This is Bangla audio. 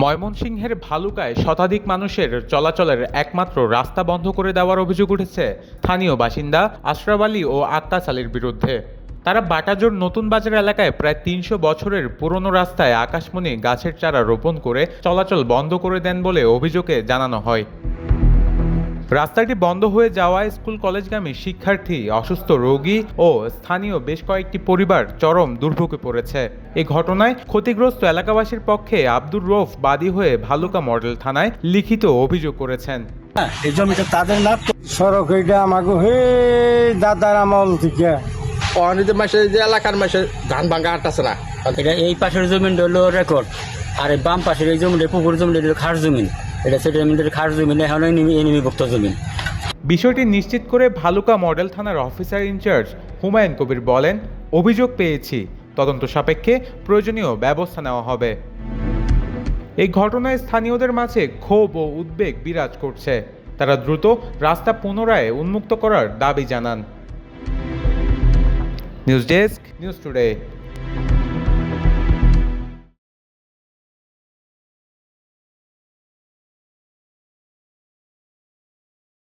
ময়মনসিংহের ভালুকায় শতাধিক মানুষের চলাচলের একমাত্র রাস্তা বন্ধ করে দেওয়ার অভিযোগ উঠেছে স্থানীয় বাসিন্দা আশরাফ আলী ও আত্মাস আলীর বিরুদ্ধে। তারা বাটাজোর নতুন বাজার এলাকায় প্রায় তিনশো বছরের পুরনো রাস্তায় আকাশমণি গাছের চারা রোপণ করে চলাচল বন্ধ করে দেন বলে অভিযোগে জানানো হয়। রাস্তাটি বন্ধ হয়ে যাওয়ায় স্কুল কলেজগামী শিক্ষার্থী অসুস্থ রোগী ও স্থানীয় বেশ কয়েকটি পরিবার চরম দুর্ভোগে পড়েছে। এই ঘটনায় ক্ষতিগ্রস্ত এলাকাবাসীর পক্ষে আব্দুর রৌফ বাদী হয়ে ভালুকা মডেল থানায় লিখিত অভিযোগ করেছেন। এই জমিটা তাদের না? সড়ক এটা আমাকে হে দাদার আমল থেকে। অনিতে মাসে যে এলাকার মাসে ধান ভাঙ্গা হাঁটতেছে না? এটা এই পাশের জমিটা হলো রেকর্ড আর এই বাম পাশের এই জমিটা পুকুর জমিটা হলো খাস জমিন। এটা খাস এখন এনিমিভুক্ত জমিন বিষয়টি নিশ্চিত করে ভালুকা মডেল থানার অফিসার ইনচার্জ হুমায়ুন কবির বলেন, অভিযোগ পেয়েছি। তদন্ত সাপেক্ষে প্রয়োজনীয় ব্যবস্থা নেওয়া হবে। এই ঘটনায় স্থানীয়দের মাঝে ক্ষোভ ও উদ্বেগ বিরাজ করছে। তারা দ্রুত রাস্তা পুনরায় উন্মুক্ত করার দাবি জানান। News desk, news today.